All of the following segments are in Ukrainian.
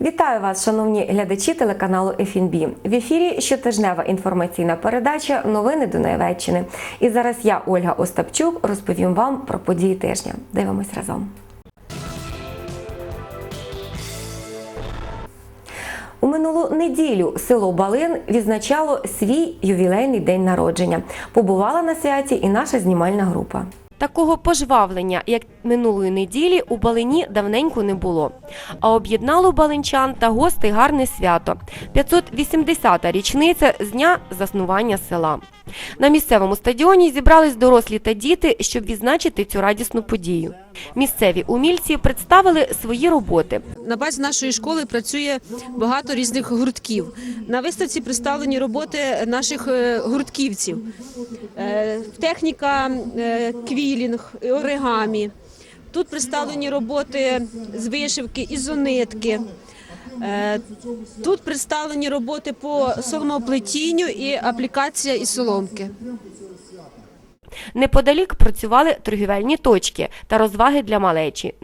Вітаю вас, шановні глядачі телеканалу ФНБ. В ефірі щотижнева інформаційна передача Новини Дунаєвеччини. І зараз я, Ольга Остапчук, розповім вам про події тижня. Дивимось разом. У минулу неділю село Балин відзначало свій ювілейний день народження. Побувала на святі і наша знімальна група. Такого пожвавлення, як минулої неділі, у Балині давненько не було. А об'єднало балинчан та гостей гарне свято 580-та річниця з дня заснування села. На місцевому стадіоні зібрались дорослі та діти, щоб відзначити цю радісну подію. Місцеві умільці представили свої роботи. На базі нашої школи працює багато різних гуртків. На виставці представлені роботи наших е, гуртківців. Е, Техніка е, квілінг, оригамі. Тут представлені роботи з вишивки, ізонитки. Е, Тут представлені роботи по соломоплетінню і аплікація із соломки. Неподалік працювали торгівельні точки та розваги для малечі.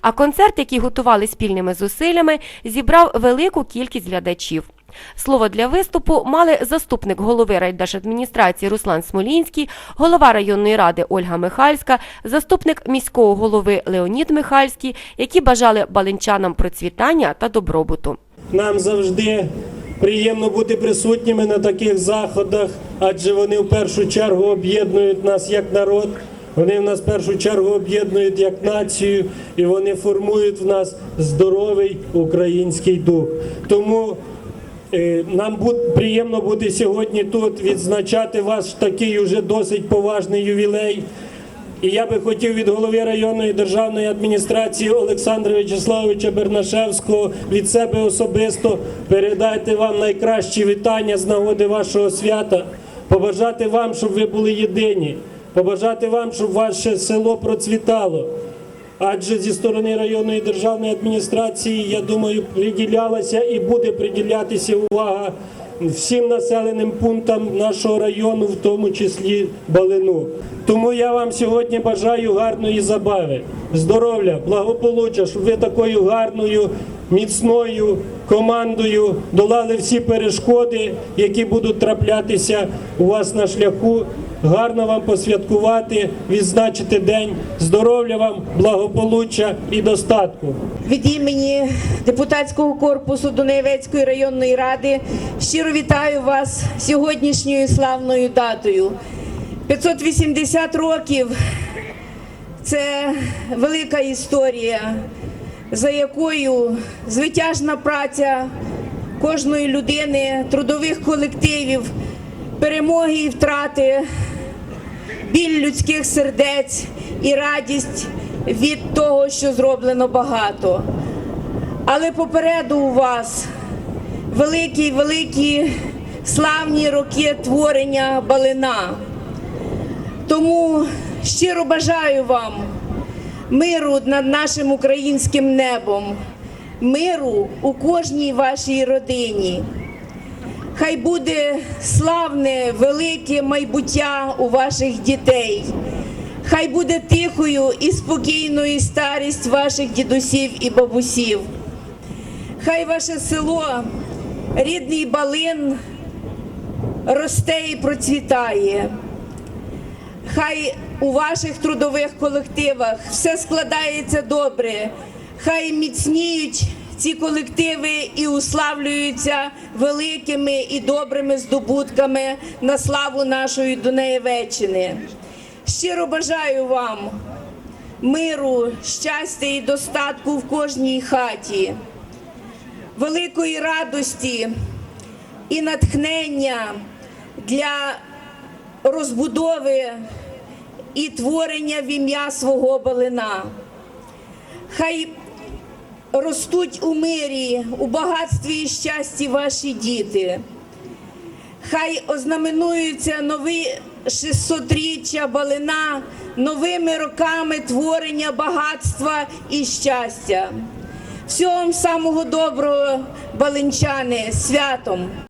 А концерт, який готували спільними зусиллями, зібрав велику кількість глядачів. Слово для виступу мали заступник голови райдержадміністрації Руслан Смолінський, голова районної ради Ольга Михальська, заступник міського голови Леонід Михальський, які бажали балинчанам процвітання та добробуту. Нам завжди приємно бути присутніми на таких заходах, адже вони в першу чергу об'єднують нас як народ. Вони в нас в першу чергу об'єднують як націю, і вони формують в нас здоровий український дух. Тому нам приємно бути сьогодні тут, відзначати ваш такий уже досить поважний ювілей. І я би хотів від голови районної державної адміністрації Олександра В'ячеславовича Бернашевського від себе особисто передати вам найкращі вітання з нагоди вашого свята, побажати вам, щоб ви були єдині, побажати вам, щоб ваше село процвітало. Адже зі сторони районної державної адміністрації, я думаю, приділялася і буде приділятися увага всім населеним пунктам нашого району, в тому числі Балину. Тому я вам сьогодні бажаю гарної забави, здоров'я, благополуччя, щоб ви такою гарною, міцною командою долали всі перешкоди, які будуть траплятися у вас на шляху. Гарно вам посвяткувати, відзначити день здоров'я вам, благополуччя і достатку. Від імені депутатського корпусу Дунаєвецької районної ради щиро вітаю вас сьогоднішньою славною датою. 580 років це велика історія, за якою звитяжна праця кожної людини, трудових колективів, перемоги і втрати біль людських сердець і радість від того, що зроблено багато. Але попереду у вас великі, великі славні роки творення балина. Тому щиро бажаю вам миру над нашим українським небом, миру у кожній вашій родині. Хай буде славне, велике майбуття у ваших дітей. Хай буде тихою і спокійною старість ваших дідусів і бабусів. Хай ваше село, рідний балин, росте і процвітає. Хай у ваших трудових колективах все складається добре. Хай міцніють ці колективи і уславлюються великими і добрими здобутками на славу нашої Дунаєвеччини. Щиро бажаю вам миру, щастя і достатку в кожній хаті, великої радості і натхнення для розбудови і творення в ім'я свого балина. Хай ростуть у мирі, у багатстві і щасті ваші діти. Хай ознаменуються нові 600-річчя балина новими роками творення багатства і щастя. Всього вам самого доброго, балинчани, святом!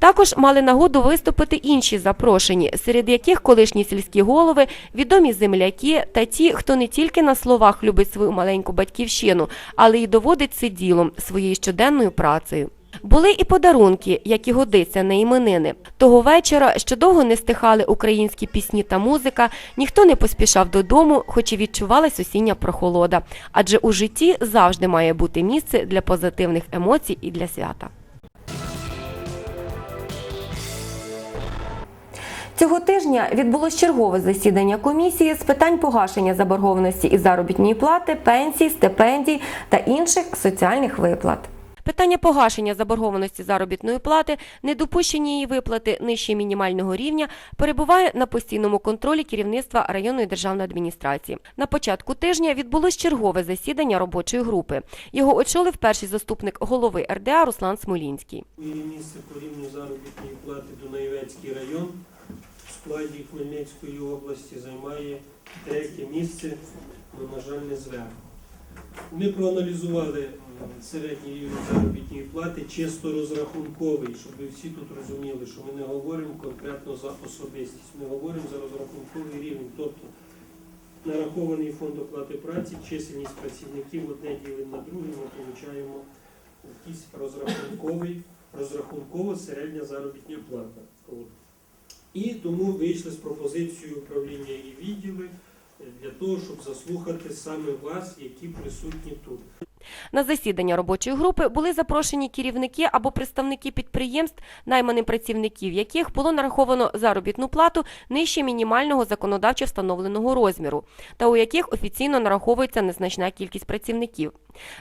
Також мали нагоду виступити інші запрошені, серед яких колишні сільські голови, відомі земляки та ті, хто не тільки на словах любить свою маленьку батьківщину, але й доводить це ділом своєю щоденною працею. Були і подарунки, як і годиться на іменини. Того вечора, що довго не стихали українські пісні та музика, ніхто не поспішав додому, хоч і відчувалась осіння прохолода. Адже у житті завжди має бути місце для позитивних емоцій і для свята. Цього тижня відбулось чергове засідання комісії з питань погашення заборгованості із заробітної плати, пенсій, стипендій та інших соціальних виплат. Питання погашення заборгованості заробітної плати, недопущення її виплати нижче мінімального рівня перебуває на постійному контролі керівництва районної державної адміністрації. На початку тижня відбулось чергове засідання робочої групи. Його очолив перший заступник голови РДА Руслан Смолінський. Місце по рівню заробітної плати Дунаєвецький район складі Хмельницької області займає третє місце, але, на жаль, не зверху. Ми проаналізували середній рівень заробітної плати, чисто розрахунковий, щоб ви всі тут розуміли, що ми не говоримо конкретно за особистість, ми говоримо за розрахунковий рівень. Тобто нарахований фонд оплати праці, чисельність працівників одне ділимо на друге, ми отримуємо якийсь розрахунковий, розрахунково середня заробітна плата. І тому вийшли з пропозицією управління і відділи е, для того, щоб заслухати саме вас, які присутні тут. На засідання робочої групи були запрошені керівники або представники підприємств, найманим працівників яких було нараховано заробітну плату нижче мінімального законодавчо встановленого розміру, та у яких офіційно нараховується незначна кількість працівників.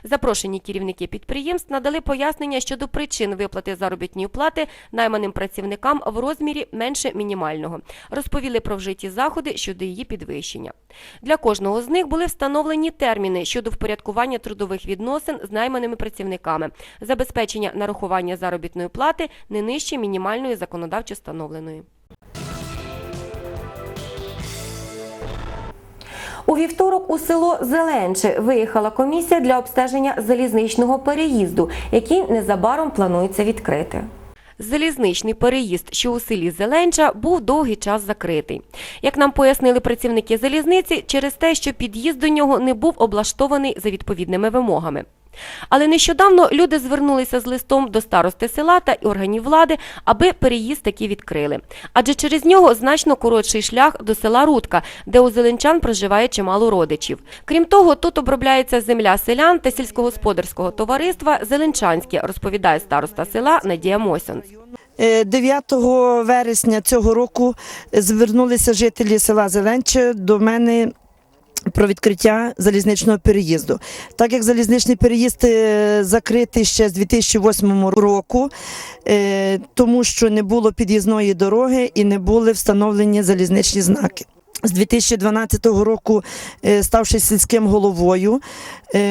Запрошені керівники підприємств надали пояснення щодо причин виплати заробітної плати найманим працівникам в розмірі менше мінімального. Розповіли про вжиті заходи щодо її підвищення. Для кожного з них були встановлені терміни щодо впорядкування трудових відносин з найманими працівниками, забезпечення нарахування заробітної плати не нижче мінімальної законодавчо встановленої. У вівторок у село Зеленче виїхала комісія для обстеження залізничного переїзду, який незабаром планується відкрити. Залізничний переїзд, що у селі Зеленча, був довгий час закритий. Як нам пояснили працівники залізниці, через те, що під'їзд до нього не був облаштований за відповідними вимогами. Але нещодавно люди звернулися з листом до старости села та органів влади, аби переїзд таки відкрили. Адже через нього значно коротший шлях до села Рудка, де у зеленчан проживає чимало родичів. Крім того, тут обробляється земля селян та сільськогосподарського товариства Зеленчанське, розповідає староста села Надія Мосян. Е, 9 вересня цього року звернулися жителі села Зеленче до мене про відкриття залізничного переїзду. Так як залізничний переїзд е, закритий ще з 2008 року, е, тому що не було під'їзної дороги і не були встановлені залізничні знаки. З 2012 року, е, ставши сільським головою,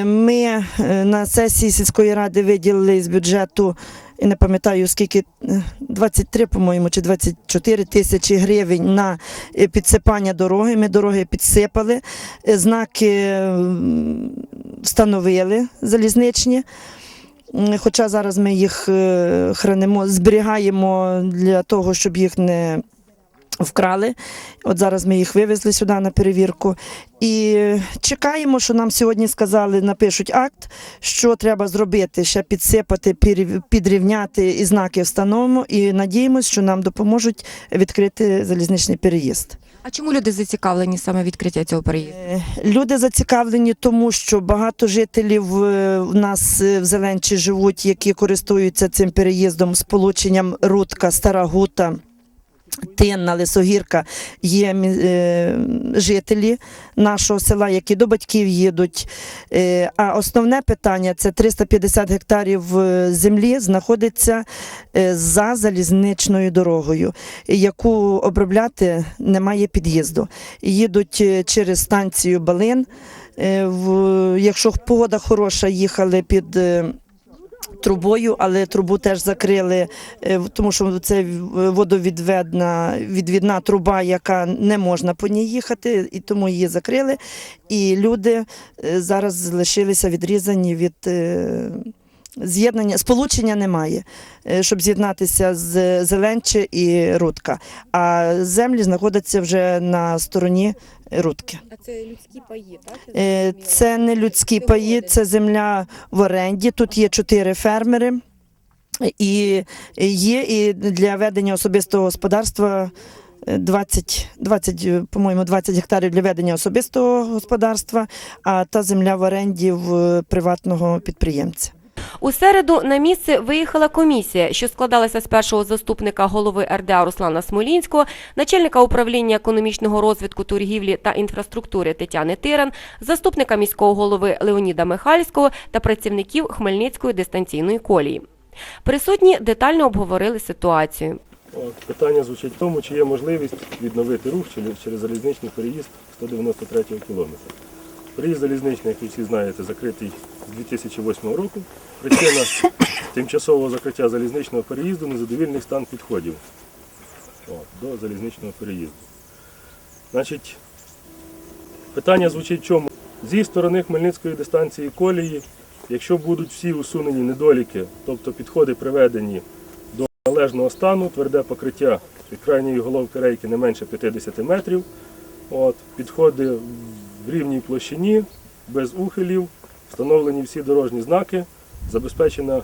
ми на сесії сільської ради виділили з бюджету, і не пам'ятаю скільки, е, 23, по-моєму, чи 24 тисячі гривень на е, підсипання дороги. Ми дороги підсипали, е, знаки встановили залізничні. Хоча зараз ми їх е, хранимо, зберігаємо для того, щоб їх не вкрали. От зараз ми їх вивезли сюди на перевірку. І чекаємо, що нам сьогодні сказали, напишуть акт, що треба зробити, ще підсипати, підрівняти і знаки встановимо. І надіємося, що нам допоможуть відкрити залізничний переїзд. А чому люди зацікавлені саме відкриття цього переїзду? Е, Люди зацікавлені, тому що багато жителів е, в нас е, в Зеленчі живуть, які користуються цим переїздом сполученням Рудка, Стара Гута. Тинна, Лисогірка є е, жителі нашого села, які до батьків їдуть. Е, а основне питання це 350 гектарів е, землі знаходиться е, за залізничною дорогою, яку обробляти немає під'їзду. Їдуть е, через станцію Балин. Е, в- Якщо погода хороша, їхали під. Е, Трубою, але трубу теж закрили, е, тому що це водовідведна відвідна труба, яка не можна по ній їхати, і тому її закрили. І люди е, зараз лишилися відрізані від е, з'єднання, сполучення немає, е, щоб з'єднатися з Зеленче і Рудка. А землі знаходяться вже на стороні Рудки. А це людські паї, так? Е, Це не людські паї, це земля в оренді. Тут є чотири фермери. І є і для ведення особистого господарства е, 20, 20, е, по-моєму, 20 гектарів для ведення особистого господарства, а та земля в оренді в приватного підприємця. У середу на місце виїхала комісія, що складалася з першого заступника голови РДА Руслана Смолінського, начальника управління економічного розвитку, торгівлі та інфраструктури Тетяни Тиран, заступника міського голови Леоніда Михальського та працівників Хмельницької дистанційної колії. Присутні детально обговорили ситуацію. Питання звучить в тому, чи є можливість відновити рух через, залізничний переїзд 193 кілометра. Переїзд залізничний, як ви всі знаєте, закритий з 2008 року. Причина тимчасового закриття залізничного переїзду незадовільний стан підходів от, до залізничного переїзду. Значить, питання звучить чому? Зі сторони Хмельницької дистанції колії, якщо будуть всі усунені недоліки, тобто підходи приведені до належного стану, тверде покриття від крайньої головки рейки не менше 50 метрів, от, підходи в рівній площині, без ухилів, встановлені всі дорожні знаки, забезпечена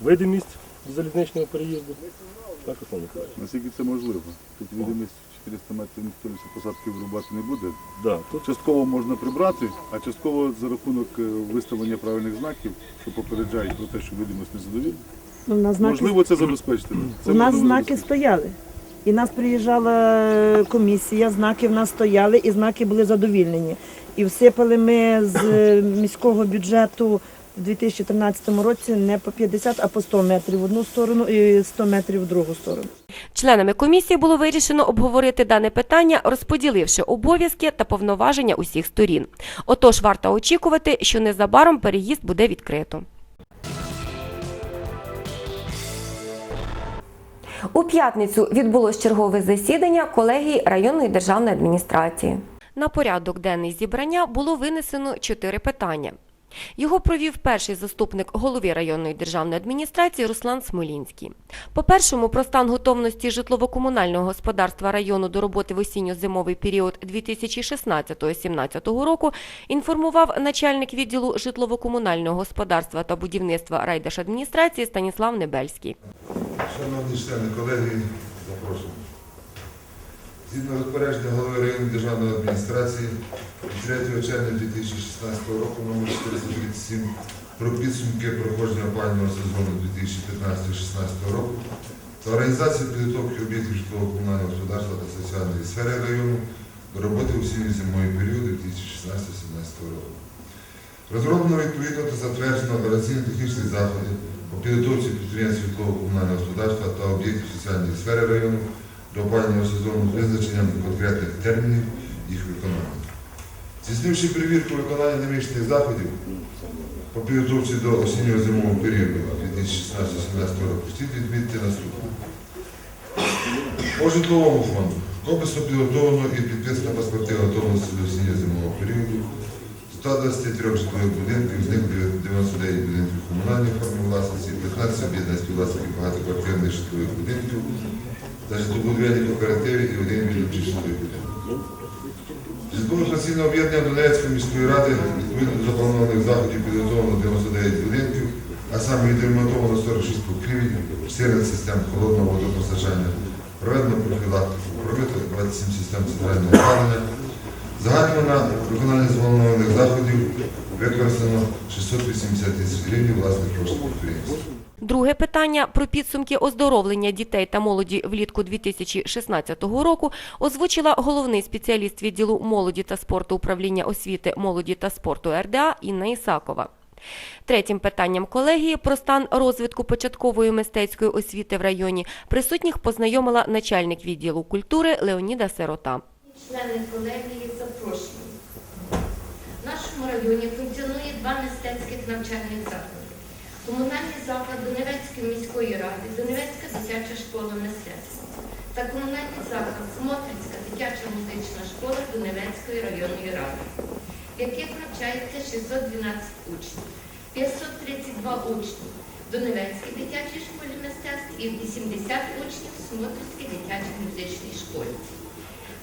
видимість до залізничного переїзду. Так, Руслан Миколаївич? Наскільки це можливо? Тут відомість 400 метрів ніхто всі посадки вирубати не буде. Да, тут Частково можна прибрати, а частково за рахунок е, виставлення правильних знаків, що попереджають про те, що видимость незадовільна. У нас знаки, Можливо, це забезпечити. Це у нас можливо знаки забезпечити. стояли. І нас приїжджала е, комісія, знаки в нас стояли, і знаки були задовільнені. І всипали ми з е, міського бюджету в 2013 році не по 50, а по 100 метрів в одну сторону і 100 метрів в другу сторону. Членами комісії було вирішено обговорити дане питання, розподіливши обов'язки та повноваження усіх сторін. Отож, варто очікувати, що незабаром переїзд буде відкрито. У п'ятницю відбулось чергове засідання колегії районної державної адміністрації. На порядок денний зібрання було винесено чотири питання. Його провів перший заступник голови районної державної адміністрації Руслан Смолінський. По першому про стан готовності житлово-комунального господарства району до роботи в осінньо-зимовий період 2016-2017 року інформував начальник відділу житлово-комунального господарства та будівництва райдержадміністрації Станіслав Небельський. Шановні члени колегії, запрошую. Згідно розпорядження голови районної державної адміністрації 3 червня 2016 року номер 437 про підсумки проходження опалювального сезону 2015-2016 року та організацію підготовки об'єктів житлово-комунального господарства та соціальної сфери району до роботи у зимової періоду 2016-2017 року. Розроблено відповідно та затверджено операційно-технічні заходи по підготовці підприємств житлово-комунального господарства та об'єктів соціальної сфери району до опалювального сезону з визначенням конкретних термінів їх виконання. Здійснивши перевірку виконання намічених заходів по підготовці до осіннього зимового періоду 2016-2017 року, слід відмітити наступне. По житловому фонду комплексно підготовлено і підписано паспорти готовності до осіннього зимового періоду 123 житлових будинків, з них 99 будинків комунальної форми власності, 15 об'єднаних співвласників багатоквартирних житлових будинків та житлобудівельних кооперативів і один житловий будинок. Житлово-інформаційне об'єднання Донецької міської ради відповідно до запланованих заходів підготовлено 99 будинків, а саме відремонтовано 46 покрівель, 14 систем холодного водопостачання, проведено профілактику, пробито 27 систем центрального опалення, Загально на виконання запланованих заходів використано 680 тисяч гривень власних коштів підприємства. Друге питання про підсумки оздоровлення дітей та молоді влітку 2016 року озвучила головний спеціаліст відділу молоді та спорту управління освіти, молоді та спорту РДА Інна Ісакова. Третім питанням колегії про стан розвитку початкової мистецької освіти в районі присутніх познайомила начальник відділу культури Леоніда Сирота. Члени колегії запрошені. В нашому районі функціонує два мистецьких навчальних заклади. Комунальний заклад Донецької міської ради, Донецька дитяча школа мистецтва та комунальний заклад Смотрицька дитяча музична школа Донецької районної ради, в яких навчається 612 учнів. 532 учні Донецькій дитячій школі мистецтв і 80 учнів в Смотрицькій дитячій музичній школі.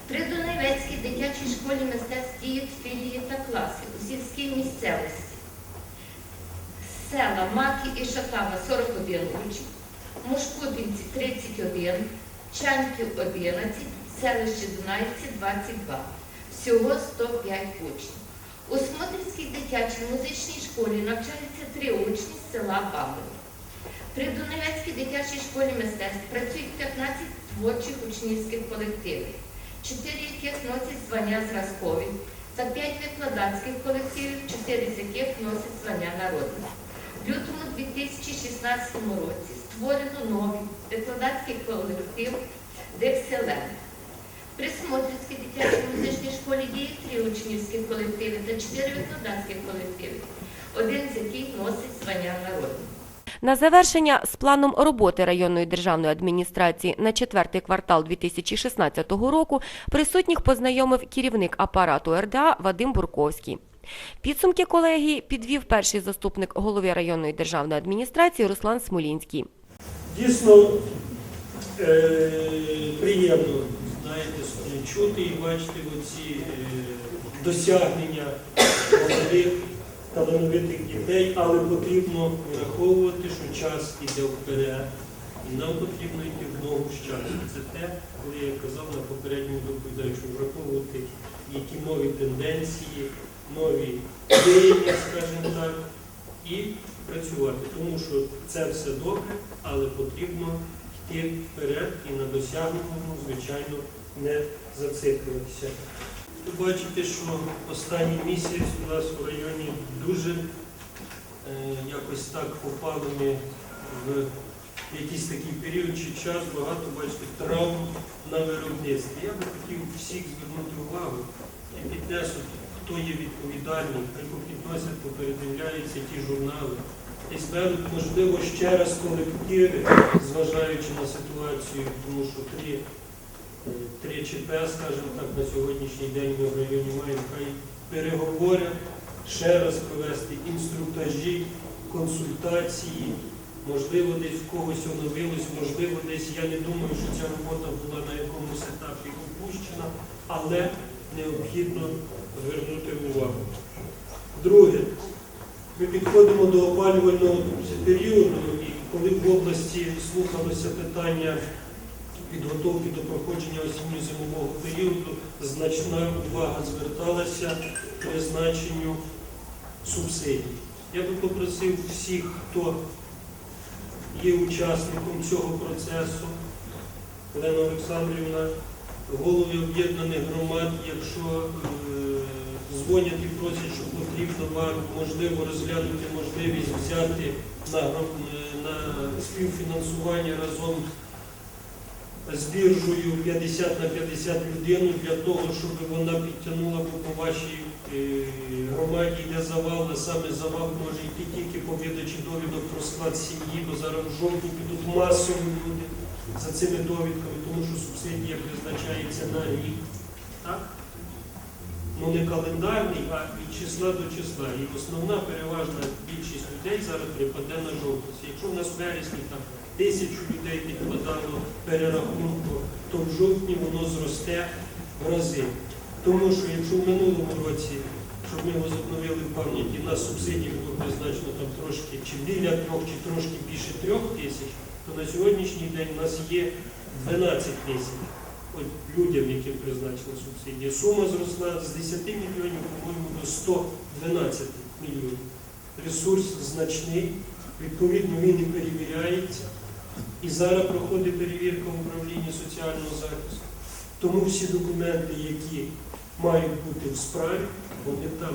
При Донецькій дитячій школі мистецтв діють філії та класи у сільській місцевості. Села Маки і Шатава 41 учень, Мошкутинці 31, Чанків 11, селище Дунаївці 22. Всього 105 учнів. У Смотрицькій дитячій музичній школі навчаються три учні з села Бабин. При Донецькій дитячій школі мистецтв працюють 15 творчих учнівських колективів, 4 яких носять звання зразкові, та 5 викладацьких колективів, 4 з яких носять звання народних. В лютому 2016 році створено новий викладацький колектив Декселент. При Смотрицькій дитячій музичній школі діє три учнівських колективи та чотири викладацьких колективи, один з яких носить звання народного. На завершення з планом роботи районної державної адміністрації на четвертий квартал 2016 року присутніх познайомив керівник апарату РДА Вадим Бурковський. Підсумки колегії підвів перший заступник голови районної державної адміністрації Руслан Смолінський. Дійсно е, приємно знаєте, чути і бачити оці е, досягнення молодих талановитих дітей, але потрібно враховувати, що час іде вперед. І нам потрібно йти в ногу з часом. Це те, коли я казав на попередньому доповідачу, враховувати які нові тенденції, нові веяння, скажімо так, і працювати. Тому що це все добре, але потрібно йти вперед і на досягненому, звичайно, не зациклюватися. Ви бачите, що останній місяць у нас в районі дуже е, якось так попали ми в якийсь такий період чи час, багато бачите, травм на виробництві. Я би хотів всіх звернути увагу і піднесуть, хто є відповідальний, хай підносять, попередивляються ті журнали. І зберуть, можливо, ще раз колективи, зважаючи на ситуацію, тому що три, е, три ЧП, скажімо так, на сьогоднішній день ми в районі маємо хай переговорять, ще раз провести інструктажі, консультації, можливо, десь в когось оновилось, можливо, десь я не думаю, що ця робота була на якомусь етапі опущена, але необхідно звернути увагу. Друге, ми підходимо до опалювального періоду, і коли в області слухалося питання підготовки до проходження осінньо-зимового періоду, значна увага зверталася призначенню субсидій. Я би попросив всіх, хто є учасником цього процесу, Олена Олександрівна, голови об'єднаних громад, якщо е, дзвонять і просять, що потрібно вам, можливо, розглянути можливість взяти на, е, на співфінансування разом з біржею 50 на 50 людину для того, щоб вона підтягнула по вашій громаді йде завал, а саме завал може йти тільки по довідок про склад сім'ї, бо зараз в жовтні підуть масово люди за цими довідками, тому що субсидія призначається на рік. Так? Ну не календарний, а від числа до числа. І основна переважна більшість людей зараз припаде на жовтість. Якщо в нас в вересні там тисячу людей підкладало перерахунку, то в жовтні воно зросте в рази. Тому що якщо в минулому році, щоб ми возобновили в пам'яті, у нас субсидії було призначено там трошки чи біля трьох, чи трошки більше трьох тисяч, то на сьогоднішній день у нас є 12 тисяч от людям, яким призначена субсидія. Сума зросла з 10 мільйонів, по-моєму, до 112 мільйонів. Ресурс значний, відповідно, він і перевіряється. І зараз проходить перевірка в управлінні соціального захисту. Тому всі документи, які мають бути в справі, вони там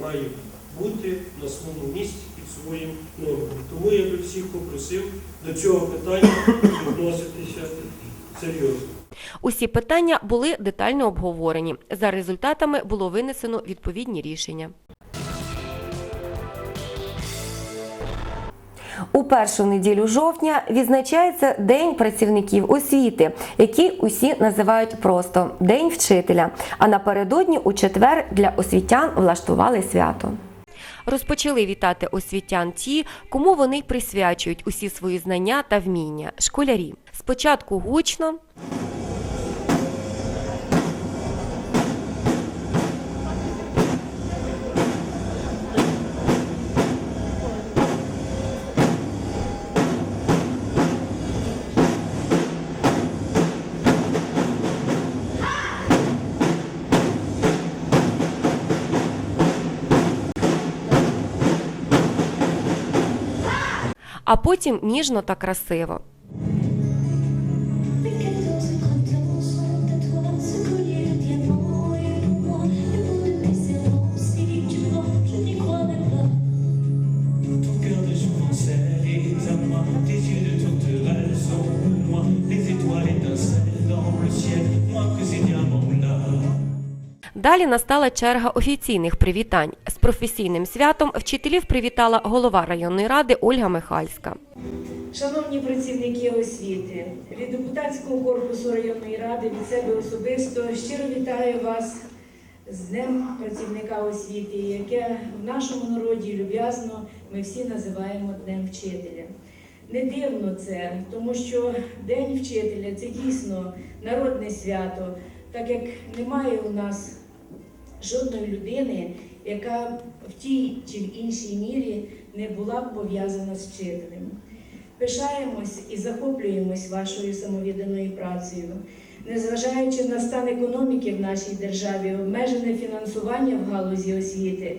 мають бути на своєму місці під своїм номером. Тому я би всіх попросив до цього питання відноситися серйозно. Усі питання були детально обговорені. За результатами було винесено відповідні рішення. У першу неділю жовтня відзначається День працівників освіти, який усі називають просто День вчителя. А напередодні у четвер для освітян влаштували свято. Розпочали вітати освітян ті, кому вони присвячують усі свої знання та вміння школярі. Спочатку гучно, а потім ніжно та красиво. Далі настала черга офіційних привітань. З професійним святом вчителів привітала голова районної ради Ольга Михальська. Шановні працівники освіти, від депутатського корпусу районної ради від себе особисто щиро вітаю вас з Днем працівника освіти, яке в нашому народі люб'язно ми всі називаємо Днем вчителя. Не дивно це, тому що День вчителя це дійсно народне свято, так як немає у нас жодної людини, яка в тій чи в іншій мірі не була б пов'язана з вчителем. Пишаємось і захоплюємось вашою самовідданою працею. Незважаючи на стан економіки в нашій державі, обмежене фінансування в галузі освіти,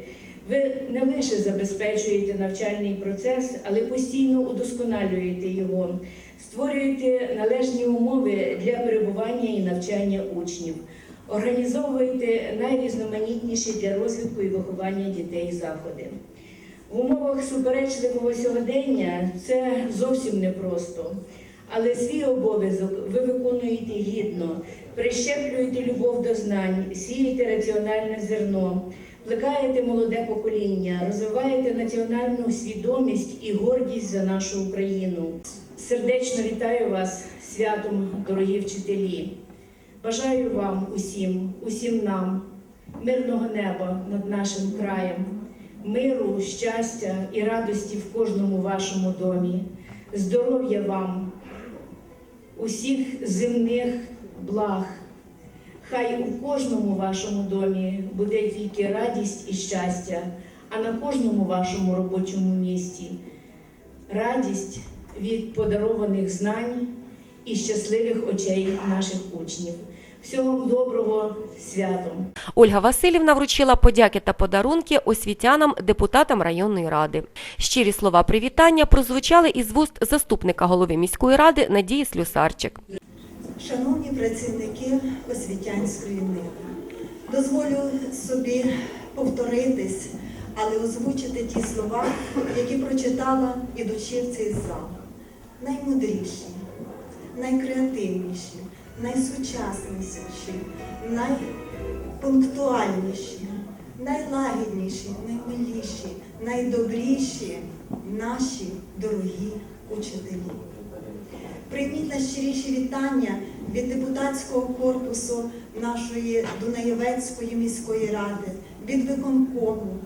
ви не лише забезпечуєте навчальний процес, але постійно удосконалюєте його, створюєте належні умови для перебування і навчання учнів, організовуєте найрізноманітніші для розвитку і виховання дітей заходи. В умовах суперечливого сьогодення це зовсім непросто. Але свій обов'язок ви виконуєте гідно, прищеплюєте любов до знань, сієте раціональне зерно, плекаєте молоде покоління, розвиваєте національну свідомість і гордість за нашу Україну. Сердечно вітаю вас святом, дорогі вчителі. Бажаю вам усім, усім нам, мирного неба над нашим краєм, миру, щастя і радості в кожному вашому домі, здоров'я вам, усіх земних благ. Хай у кожному вашому домі буде тільки радість і щастя, а на кожному вашому робочому місці радість від подарованих знань і щасливих очей наших учнів. Всього вам доброго святом! Ольга Васильівна вручила подяки та подарунки освітянам, депутатам районної ради. Щирі слова привітання прозвучали із вуст заступника голови міської ради Надії Слюсарчик. Шановні працівники освітянської ниви, дозволю собі повторитись, але озвучити ті слова, які прочитала ідучи в цей зал. Наймудріші, найкреативніші, найсучасніші, найпунктуальніші, найлагідніші, наймиліші, найдобріші наші дорогі учителі. Прийміть найщиріші вітання від депутатського корпусу нашої Дунаєвецької міської ради, від виконкому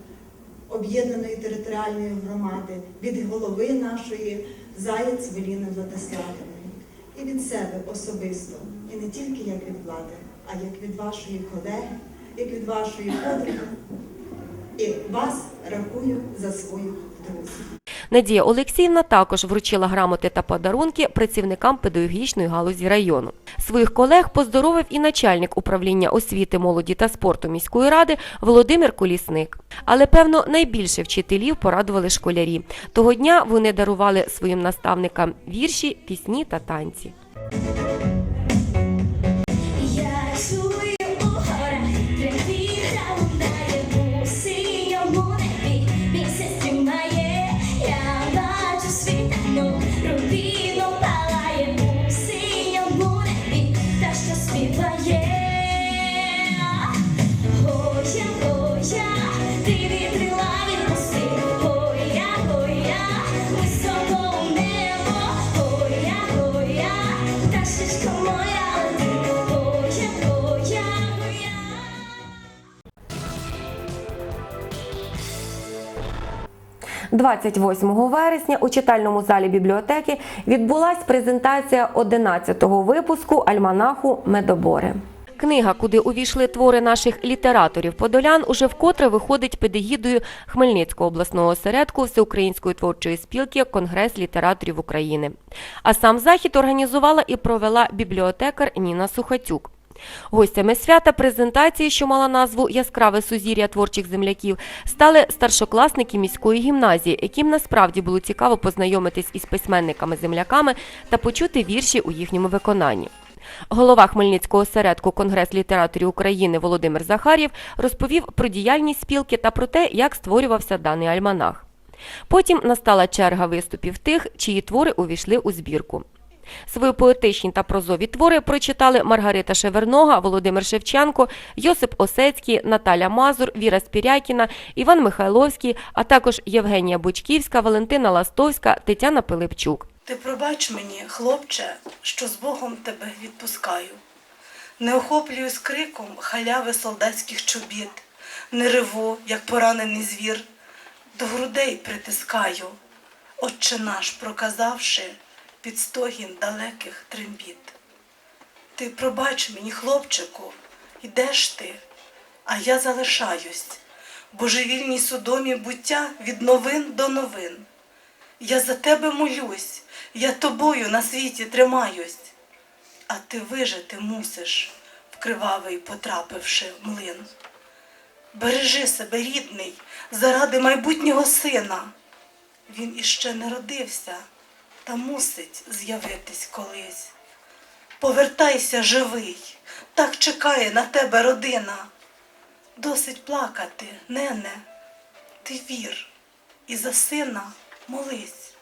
об'єднаної територіальної громади, від голови нашої Заєць Веліни Владиславівни. І від себе особисто, і не тільки як від влади, а як від вашої колеги, як від вашої подруги. І вас рахую за своїх друзів. Надія Олексіївна також вручила грамоти та подарунки працівникам педагогічної галузі району. Своїх колег поздоровив і начальник управління освіти, молоді та спорту міської ради Володимир Колісник. Але певно найбільше вчителів порадували школярі. Того дня вони дарували своїм наставникам вірші, пісні та танці. Я 28 вересня у читальному залі бібліотеки відбулась презентація 11-го випуску альманаху Медобори. Книга, куди увійшли твори наших літераторів подолян, уже вкотре виходить під егідою Хмельницького обласного осередку Всеукраїнської творчої спілки Конгрес літераторів України. А сам захід організувала і провела бібліотекар Ніна Сухатюк. Гостями свята презентації, що мала назву Яскраве сузір'я творчих земляків, стали старшокласники міської гімназії, яким насправді було цікаво познайомитись із письменниками-земляками та почути вірші у їхньому виконанні. Голова Хмельницького осередку Конгрес літераторів України Володимир Захарєв розповів про діяльність спілки та про те, як створювався даний альманах. Потім настала черга виступів тих, чиї твори увійшли у збірку. Свої поетичні та прозові твори прочитали Маргарита Шевернога, Володимир Шевченко, Йосип Осецький, Наталя Мазур, Віра Спірякіна, Іван Михайловський, а також Євгенія Бучківська, Валентина Ластовська, Тетяна Пилипчук. Ти пробач мені, хлопче, що з Богом тебе відпускаю. Не охоплюю з криком халяви солдатських чобіт, не реву, як поранений звір, до грудей притискаю, Отче наш, проказавши під стогін далеких трембіт. Ти пробач мені, хлопчику, йдеш ти, а я залишаюсь, божевільній судомі буття від новин до новин. Я за тебе молюсь, я тобою на світі тримаюсь, а ти вижити мусиш, в кривавий потрапивши млин. Бережи себе, рідний, заради майбутнього сина. Він іще не родився, та мусить з'явитись колись. Повертайся живий, так чекає на тебе родина. Досить плакати, нене, ти вір, і за сина молись.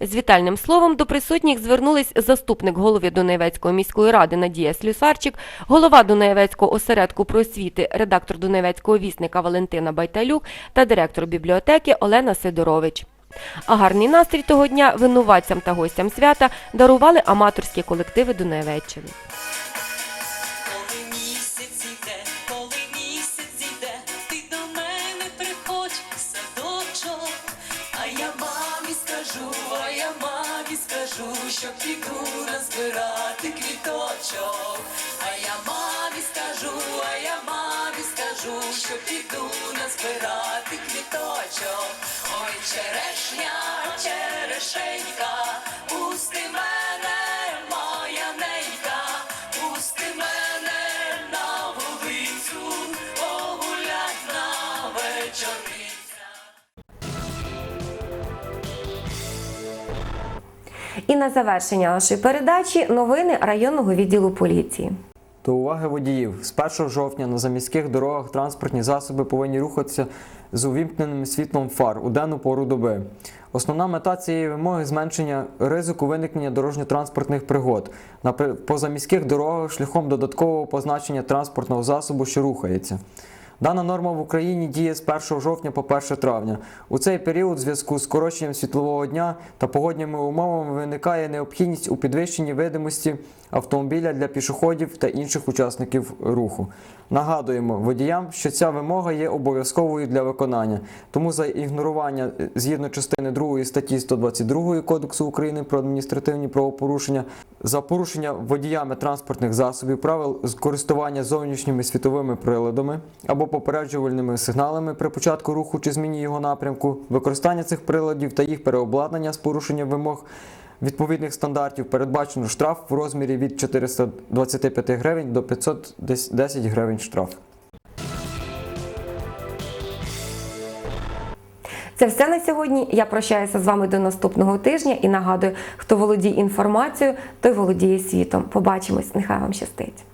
З вітальним словом до присутніх звернулись заступник голови Донецької міської ради Надія Слюсарчик, голова Донецького осередку просвіти, редактор Донецького вісника Валентина Байталюк та директор бібліотеки Олена Сидорович. А гарний настрій того дня винуватцям та гостям свята дарували аматорські колективи скажу, що піду назбирати квіточок, а я мамі скажу, а я мамі скажу, що піду назбирати квіточок. Черешня, черешенька, пусти мене, моя ненька, пусти мене на вулицю, погулять на вечорниця. І на завершення нашої передачі новини районного відділу поліції. До уваги водіїв з 1 жовтня на заміських дорогах транспортні засоби повинні рухатися з увімкненим світлом фар у денну пору доби. Основна мета цієї вимоги зменшення ризику виникнення дорожньо-транспортних пригод на позаміських дорогах шляхом додаткового позначення транспортного засобу, що рухається. Дана норма в Україні діє з 1 жовтня по 1 травня. У цей період, в зв'язку з скороченням світлового дня та погодніми умовами, виникає необхідність у підвищенні видимості автомобіля для пішоходів та інших учасників руху. Нагадуємо водіям, що ця вимога є обов'язковою для виконання. Тому за ігнорування е, згідно частини 2 статті 122 Кодексу України про адміністративні правопорушення, за порушення водіями транспортних засобів правил з користування зовнішніми світовими приладами попереджувальними сигналами при початку руху чи зміні його напрямку, використання цих приладів та їх переобладнання з порушенням вимог відповідних стандартів передбачено штраф в розмірі від 425 гривень до 510 гривень штраф. Це все на сьогодні. Я прощаюся з вами до наступного тижня і нагадую, хто володіє інформацією, той володіє світом. Побачимось. Нехай вам щастить.